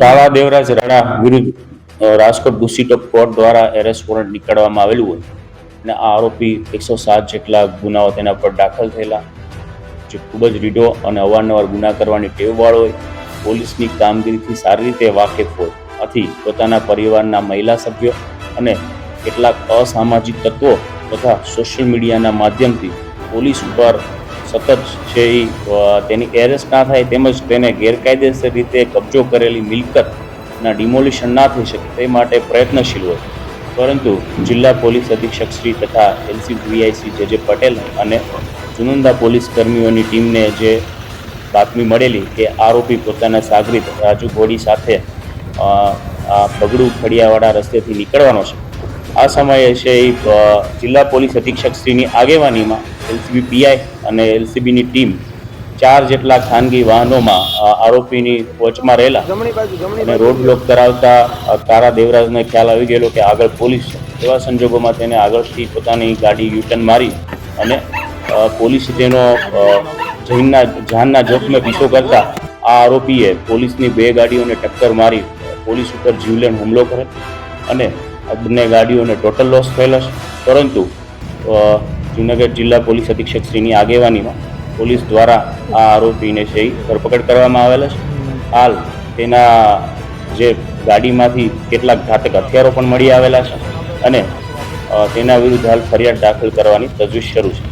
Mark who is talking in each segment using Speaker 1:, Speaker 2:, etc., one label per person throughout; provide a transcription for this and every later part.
Speaker 1: કાળા દેવરાજ રાણા વિરુદ્ધ રાજકોટ ગુસ્સીટોપ કોર્ટ દ્વારા એરેસ્ટ વોરંટ નીકળવામાં આવેલું હોય અને આ આરોપી એકસો સાત જેટલા ગુનાઓ તેના પર દાખલ થયેલા, જે ખૂબ જ રીઢો અને અવારનવાર ગુના કરવાની ટેવવાળો હોય, પોલીસની કામગીરીથી સારી રીતે વાકેફ હોય, આથી પોતાના પરિવારના મહિલા સભ્યો અને કેટલાક અસામાજિક તત્વો તથા સોશિયલ મીડિયાના માધ્યમથી પોલીસ ઉપર સતત છે એ તેની એરેસ્ટ ના થાય તેમજ તેને ગેરકાયદેસર રીતે કબજો કરેલી મિલકતના ડિમોલિશન ના થઈ શકે તે માટે પ્રયત્નશીલ હોય. પરંતુ જિલ્લા પોલીસ અધિક્ષક શ્રી તથા એલસી વીઆઈસી જે જે પટેલ અને ચુનંદા પોલીસ કર્મીઓની ટીમને જે બાતમી મળેલી કે આરોપી પોતાના સાગરીત રાજુ ઘોડી સાથે આ બગડું ફળિયાવાળા રસ્તેથી નીકળવાનો છે. આ સમયે છે એ જિલ્લા પોલીસ અધિક્ષક શ્રીની આગેવાનીમાં એલસીબી પીઆઈ અને એલસીબીની ટીમ ચાર જેટલા ખાનગી વાહનોમાં આરોપીની વચમાં રહેલા અને રોડ બ્લોક કરાવતા તારા દેવરાજને ખ્યાલ આવી ગયેલો કે આગળ પોલીસ છે એવા સંજોગોમાં તેને આગળથી પોતાની ગાડી યુટર્ન મારી અને પોલીસે તેનો જૈનના જાનના જોખમે પીછો કરતા આ આરોપીએ પોલીસની બે ગાડીઓને ટક્કર મારી પોલીસ ઉપર જીવલેણ હુમલો કરે અને બંને ગાડીઓને ટોટલ લોસ થયેલો છે. પરંતુ જૂનાગઢ જિલ્લા પોલીસ અધિક્ષક શ્રીની આગેવાનીમાં પોલીસ દ્વારા આ આરોપીને છે ધરપકડ કરવામાં આવેલા છે. હાલ તેના જે ગાડીમાંથી કેટલાક ઘાતક હથિયારો પણ મળી આવેલા છે અને તેના વિરુદ્ધ હાલ ફરિયાદ દાખલ કરવાની તજવીજ શરૂ છે.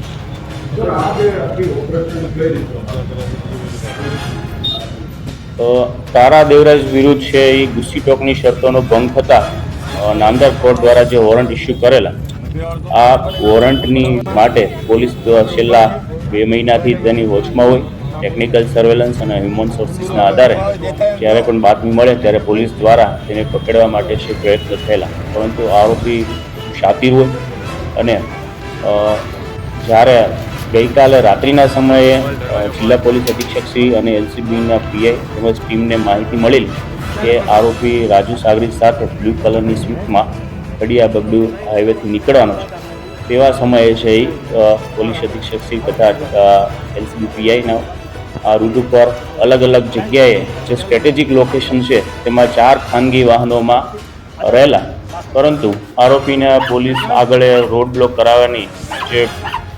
Speaker 1: તારા દેવરાજ વિરુદ્ધ છે એ ગુસ્સી ટોકની શરતોનો ભંગ થતા નામદાર કોર્ટ દ્વારા જે વોરંટ ઇસ્યુ કરેલા, આ વોરંટની માટે પોલીસ છેલ્લા બે મહિનાથી તેની વોચમાં હોય, ટેકનિકલ સર્વેલન્સ અને હ્યુમન સોર્સિસના આધારે જ્યારે પણ બાતમી મળે ત્યારે પોલીસ દ્વારા તેને પકડવા માટે છે પ્રયત્ન થયેલા. પરંતુ આરોપી શાતિર હોય અને જ્યારે ગઈકાલે રાત્રિના સમયે જિલ્લા પોલીસ અધિક્ષક શ્રી અને એલસીબીના પીઆઈ તેમજ ટીમને માહિતી મળેલી કે આરોપી રાજુ સાગરી સાથે બ્લુ કલરની સ્વીટમાં કડિયા બગડુ હાઈવેથી નીકળવાનો છે. તેવા સમયે છે એ પોલીસ અધિક્ષક શ્રી તથા એલસીબી પીઆઈના આ રૂટ ઉપર અલગ અલગ જગ્યાએ જે સ્ટ્રેટેજિક લોકેશન છે તેમાં ચાર ખાનગી વાહનોમાં રહેલા. પરંતુ આરોપીને પોલીસ આગળ રોડ બ્લોક કરાવવાની જે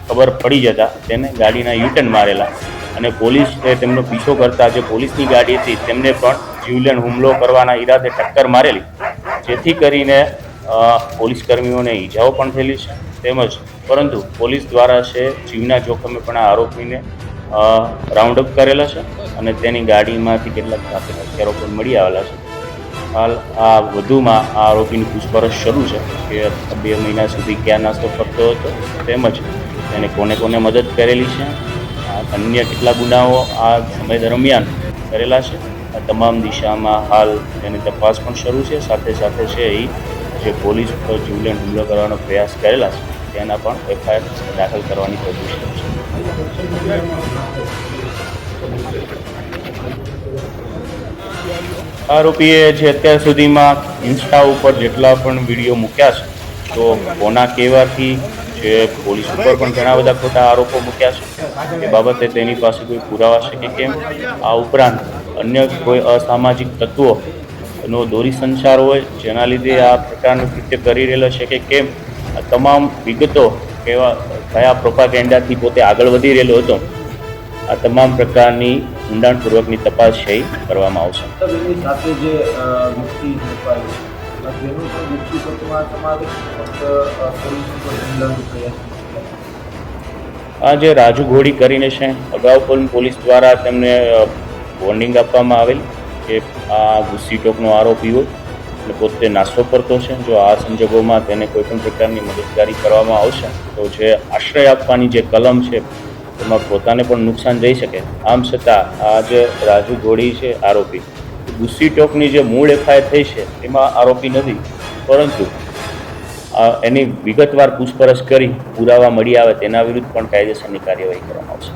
Speaker 1: ખબર પડી જતા તેને ગાડીના યુટર્ન મારેલા અને પોલીસ તેમનો પીછો કરતા જે પોલીસની ગાડી હતી તેમને પણ જીવલેણ હુમલો કરવાના ઈરાદે ટક્કર મારેલી. જેથી કરીને પોલીસ કર્મીઓને ઈજાઓ પણ થયેલી છે તેમજ પરંતુ પોલીસ દ્વારા છે જીવના જોખમે પણ આ આરોપીને રાઉન્ડ અપ કરેલા છે અને તેની ગાડીમાંથી કેટલાક હથિયારો પણ મળી આવેલા છે. હાલ આ વધુમાં આ આરોપીની પૂછપરછ શરૂ છે. કે બે મહિના સુધી ક્યાં નાસ્તો કરતો હતો તેમજ એને કોને કોને મદદ કરેલી છે. અન્ય કેટલા ગુનાઓ આ સમય દરમિયાન કરેલા છે. આ તમામ દિશામાં હાલ તેની તપાસ પણ શરૂ છે. સાથે સાથે છે એ જે પોલીસ ઉપર જીવલેણ હુમલો કરવાનો પ્રયાસ કરેલા છે, તેના પણ એફઆઈઆર દાખલ કરવાની શરૂ છે. આરોપીએ જે અત્યાર સુધીમાં ઇન્સ્ટા ઉપર જેટલા પણ વીડિયો મૂક્યા છે, તો કોના કહેવાથી જે પોલીસ ઉપર પણ ઘણા બધા ખોટા આરોપો મૂક્યા છે, એ બાબતે તેની પાસે કોઈ પુરાવા છે કે કેમ? આ ઉપરાંત અન્ય કોઈ અસામાજિક તત્વો નો દોરી સંચાર હોય, જેના લીધે આ પ્રકારનું કૃત્ય કરી રહેલો છે કે કેમ? આ તમામ વિગતો કેવા કયા પ્રોપાગેન્ડાથી પોતે આગળ વધી રહેલો હતો? આ તમામ પ્રકારની ઊંડાણપૂર્વકની તપાસ છે કરવામાં આવશે.
Speaker 2: એની સાથે જે
Speaker 1: આ જે રાજુ ઘોડી કરીને છે અગાઉ પણ પોલીસ દ્વારા તેમને વોર્નિંગ આપવામાં આવેલ કે આ ગુસ્સી ટોકનો આરોપી હોય અને પોતે નાસ્તો કરતો છે. જો આ સંજોગોમાં તેને કોઈપણ પ્રકારની મદદગારી કરવામાં આવશે તો જે આશ્રય આપવાની જે કલમ છે તેમાં પોતાને પણ નુકસાન જઈ શકે. આમ છતાં આ જે રાજુ ઘોડી છે આરોપી, ગુસ્સી ટોકની જે મૂળ એફઆઈઆર થઈ છે, એમાં આરોપી નથી. પરંતુ એની વિગતવાર પૂછપરછ કરી પુરાવા મળી આવે તેના વિરુદ્ધ પણ કાયદેસરની કાર્યવાહી કરવામાં આવશે.